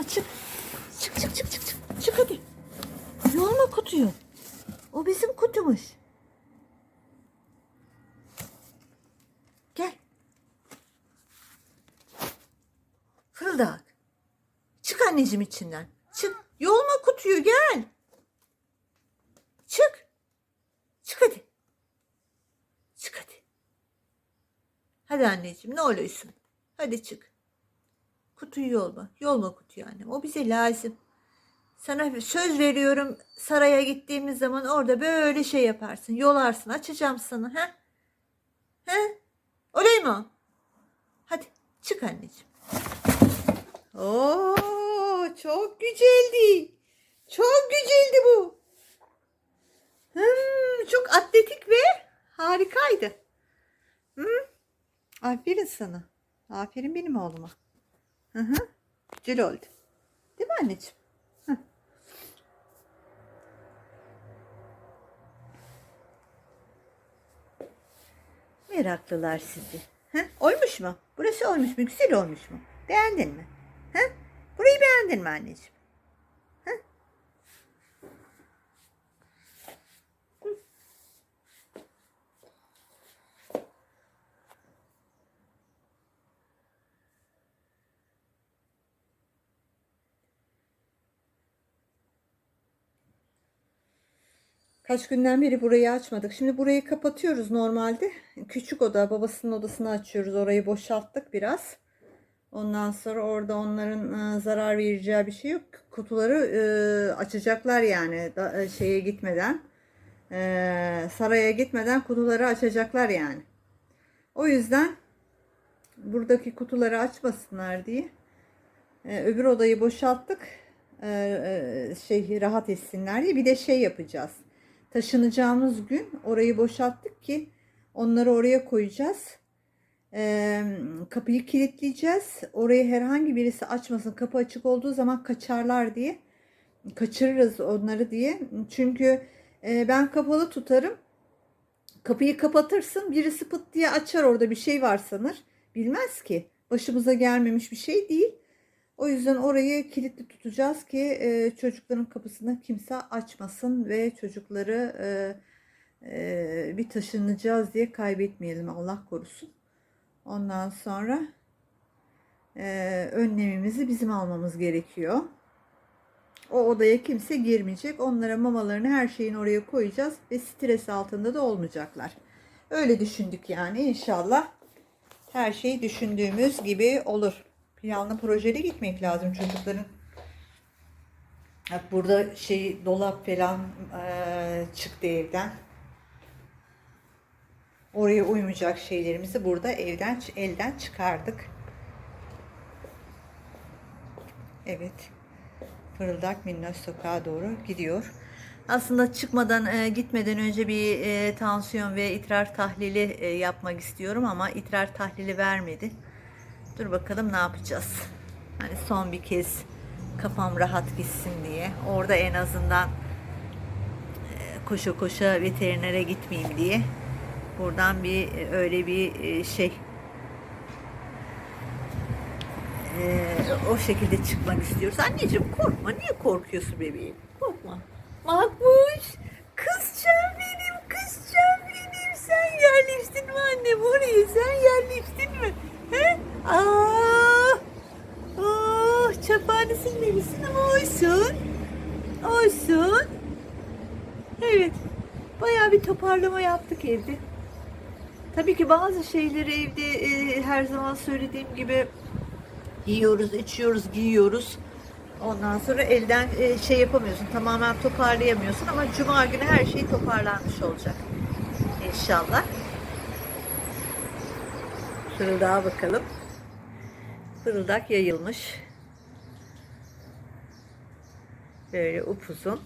yolma çık. Çık çık çık çık çık. Çık hadi. Yolma kutuyu. O bizim kutumuz. Gel. Fırıldak. Çık anneciğim içinden. Çık. Yolma kutuyu gel. Çık. Çık hadi. Çık hadi. Hadi anneciğim ne oluyorsun? Hadi çık. Kutuyu yolma. Yolma kutuyu annem. O bize lazım. Sana söz veriyorum saraya gittiğimiz zaman orada böyle şey yaparsın. Yolarsın. Açacağım sana. He? He? Olay mı? Hadi çık anneciğim. Oo, çok güzeldi. Çok güzeldi bu. Hmm, çok atletik ve harikaydı. Hmm, aferin sana. Aferin benim oğluma. Hı hı. Güzel oldu. Değil mi anneciğim? Hı. Meraklılar sizi. Hı? Oymuş mu? Burası oymuş mu? Güzel olmuş mu? Beğendin mi? Hı? Burayı beğendin mi anneciğim? Hı? Hı. Kaç günden beri burayı açmadık. Şimdi burayı kapatıyoruz normalde. Küçük oda, babasının odasını açıyoruz. Orayı boşalttık biraz. Ondan sonra orada onların e, zarar vereceği bir şey yok. Kutuları e, açacaklar yani e, şeye gitmeden. Saraya gitmeden kutuları açacaklar yani. O yüzden buradaki kutuları açmasınlar diye öbür odayı boşalttık. Şey rahat etsinler diye bir de şey yapacağız. Taşınacağımız gün orayı boşalttık ki onları oraya koyacağız. Ee, kapıyı kilitleyeceğiz. Orayı herhangi birisi açmasın. Kapı açık olduğu zaman kaçarlar diye. Kaçırırız onları diye. Çünkü e, ben kapalı tutarım. Kapıyı kapatırsın. Birisi pıt diye açar orada bir şey var sanır. Bilmez ki. Başımıza gelmemiş bir şey değil. O yüzden orayı kilitli tutacağız ki e, çocukların kapısını kimse açmasın ve çocukları e, e, bir taşınacağız diye kaybetmeyelim Allah korusun. Ondan sonra e, önlemimizi bizim almamız gerekiyor. O odaya kimse girmeyecek. Onlara mamalarını her şeyin oraya koyacağız ve stres altında da olmayacaklar. Öyle düşündük yani inşallah her şey düşündüğümüz gibi olur. Planlı projeli gitmek lazım çocukların. Bak burada şey dolap falan eee, çıktı evden. Oraya uymayacak şeylerimizi burada evden elden çıkardık. Evet. Fırıldak Minnoş Sokağa doğru gidiyor. Aslında çıkmadan e, gitmeden önce bir e, tansiyon ve idrar tahlili e, yapmak istiyorum ama idrar tahlili vermedi. Dur bakalım ne yapacağız. Hani son bir kez kafam rahat gitsin diye. Orada en azından e, koşa koşa veterinere gitmeyeyim diye. Buradan bir e, öyle bir e, şey o şekilde çıkmak istiyoruz. Anneciğim korkma. Niye korkuyorsun bebeğim? Korkma. Makbuş. Aa! Oh, çapağını silmemişsin ama olsun. Olsun. Evet. Bayağı bir toparlama yaptık evde. Tabii ki bazı şeyleri evde e, her zaman söylediğim gibi yiyoruz, içiyoruz, giyiyoruz. Ondan sonra elden e, şey yapamıyorsun, tamamen toparlayamıyorsun ama cuma günü her şey toparlanmış olacak. İnşallah. Fırıldağa bakalım. Fırıldak yayılmış. Böyle upuzun.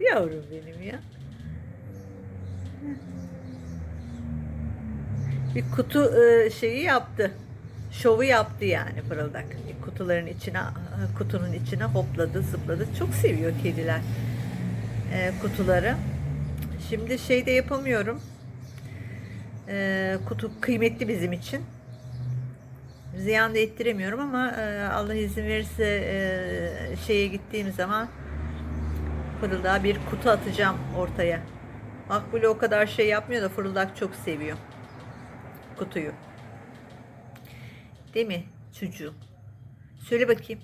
Yavrum benim ya. Bir kutu e, şeyi yaptı. Şovu yaptı yani fırıldak. Kutuların içine, kutunun içine hopladı, zıpladı. Çok seviyor kediler e, kutuları. Şimdi şey de yapamıyorum. Ee, kutu kıymetli bizim için. Ziyan da ettiremiyorum ama e, Allah izin verirse e, şeye gittiğim zaman fırıldağa bir kutu atacağım ortaya. Makbule o kadar şey yapmıyor da fırıldak çok seviyor kutuyu. Değil mi çocuğum? Söyle bakayım.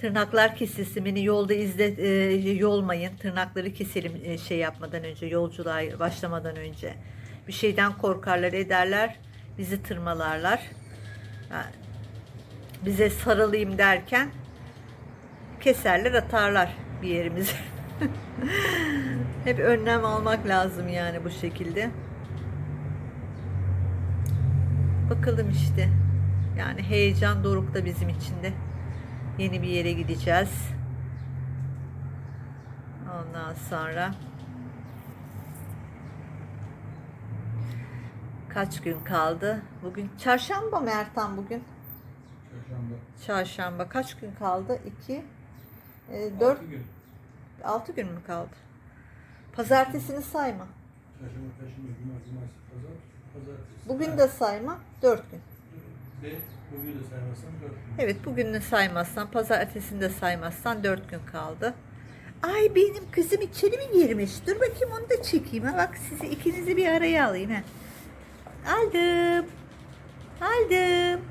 Tırnaklar kesilsin beni yolda izle e, yolmayın. Tırnakları keselim e, şey yapmadan önce yolculuğa başlamadan önce. Bir şeyden korkarlar ederler. Bizi tırmalarlar. Ha, bize sarılayım derken keserler atarlar bir yerimize. Hep önlem almak lazım yani bu şekilde. Bakalım işte. Yani heyecan dorukta bizim için de. Yeni bir yere gideceğiz. Ondan sonra kaç gün kaldı? Bugün çarşamba mı Ertan bugün? Çarşamba. Çarşamba. Kaç gün kaldı? 2 4 Altı gün. 6 gün mü kaldı? Pazartesini sayma. Çarşamba, Perşembe, Cumartesi, Pazar, Pazartesi. Bugün de sayma. 4 gün. Bugün de saymazsan dört gün. Evet bugününü saymazsan, pazartesini de saymazsan 4 gün kaldı. Ay benim kızım içeri mi girmiş? Dur bakayım onu da çekeyim. Ha. Bak sizi ikinizi bir araya alayım. Ha. Aldım. Aldım.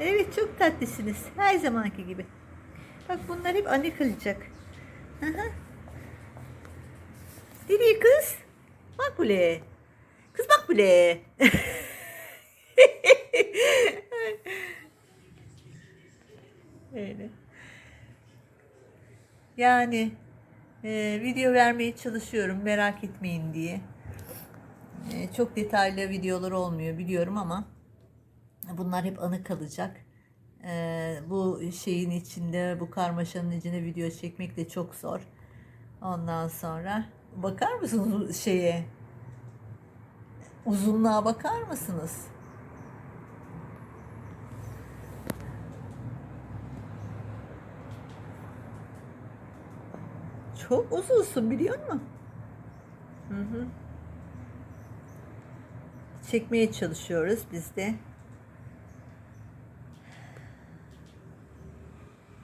Evet çok tatlısınız. Her zamanki gibi. Bak bunlar hep anne kalacak. Hı. Nereye kız? Bak bule. Kız bak bule. Yani e, video vermeye çalışıyorum merak etmeyin diye. E, çok detaylı videolar olmuyor biliyorum ama bunlar hep anı kalacak. E, bu şeyin içinde, bu karmaşanın içinde video çekmek de çok zor. Ondan sonra bakar mısınız şeye? Uzunluğa bakar mısınız? Çok uzunsun biliyor musun? Hı hı. Çekmeye çalışıyoruz biz de.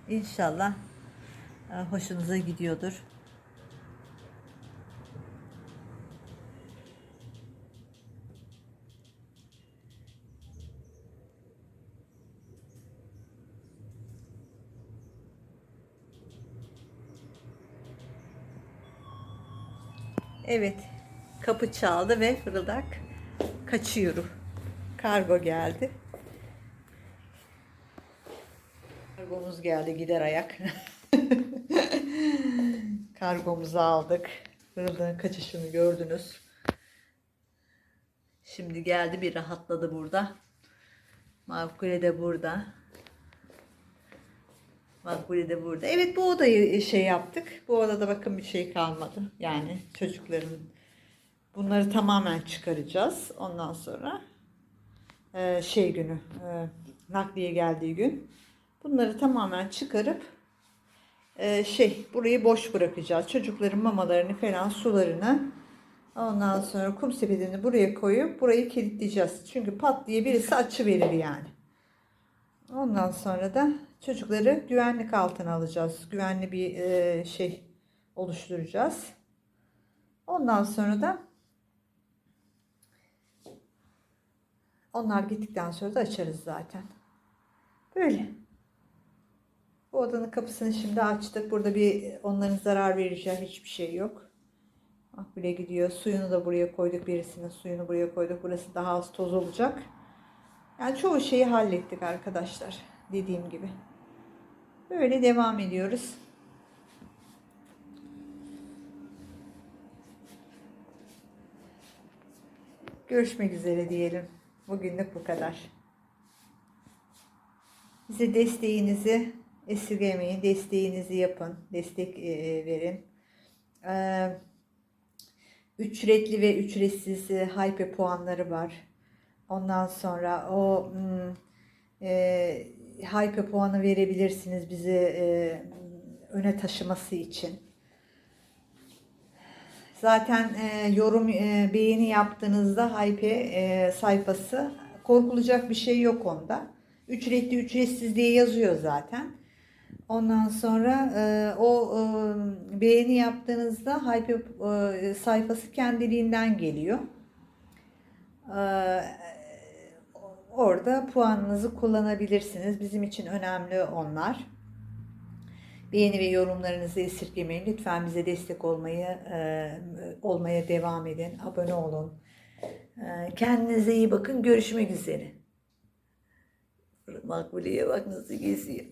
İnşallah e, hoşunuza gidiyordur. Evet. Kapı çaldı ve fırıldak kaçıyorum. Kargo geldi. Kargomuz geldi gider ayak. Kargomuzu aldık. Fırıldağın kaçışını gördünüz. Şimdi geldi bir rahatladı burada. Makbule de burada. Makbule de burada. Evet bu odayı şey yaptık. Bu odada bakın bir şey kalmadı. Yani çocukların bunları tamamen çıkaracağız. Ondan sonra e, şey günü e, nakliye geldiği gün bunları tamamen çıkarıp e, şey burayı boş bırakacağız. Çocukların mamalarını falan sularını ondan sonra kum sepetini buraya koyup burayı kilitleyeceğiz. Çünkü pat diye birisi açı verir yani. Ondan sonra da çocukları güvenlik altına alacağız. Güvenli bir e, şey oluşturacağız. Ondan sonra da onlar gittikten sonra da açarız zaten. Böyle. Bu odanın kapısını şimdi açtık. Burada bir onların zarar vereceği hiçbir şey yok. Ah bile gidiyor. Suyunu da buraya koyduk. Birisinin suyunu buraya koyduk. Burası daha az toz olacak. Yani çoğu şeyi hallettik arkadaşlar. Dediğim gibi. Böyle devam ediyoruz. Görüşmek üzere diyelim. Bugünlük bu kadar. Bize desteğinizi esirgemeyin. Desteğinizi yapın. Destek e, verin. Ee, ücretli ve ücretsiz e, hype puanları var. Ondan sonra o hmm, e, hype puanı verebilirsiniz bizi e, öne taşıması için. Zaten e, yorum e, beğeni yaptığınızda Hype e, sayfası korkulacak bir şey yok onda. Ücretli ücretsiz diye yazıyor zaten. Ondan sonra e, o e, beğeni yaptığınızda Hype e, sayfası kendiliğinden geliyor. E, orada puanınızı kullanabilirsiniz. Bizim için önemli onlar. Beğeni ve yorumlarınızı esirgemeyin. Lütfen bize destek olmayı e, olmaya devam edin. Abone olun. E, kendinize iyi bakın. Görüşmek üzere. Makbule'ye bak nasıl geziyor.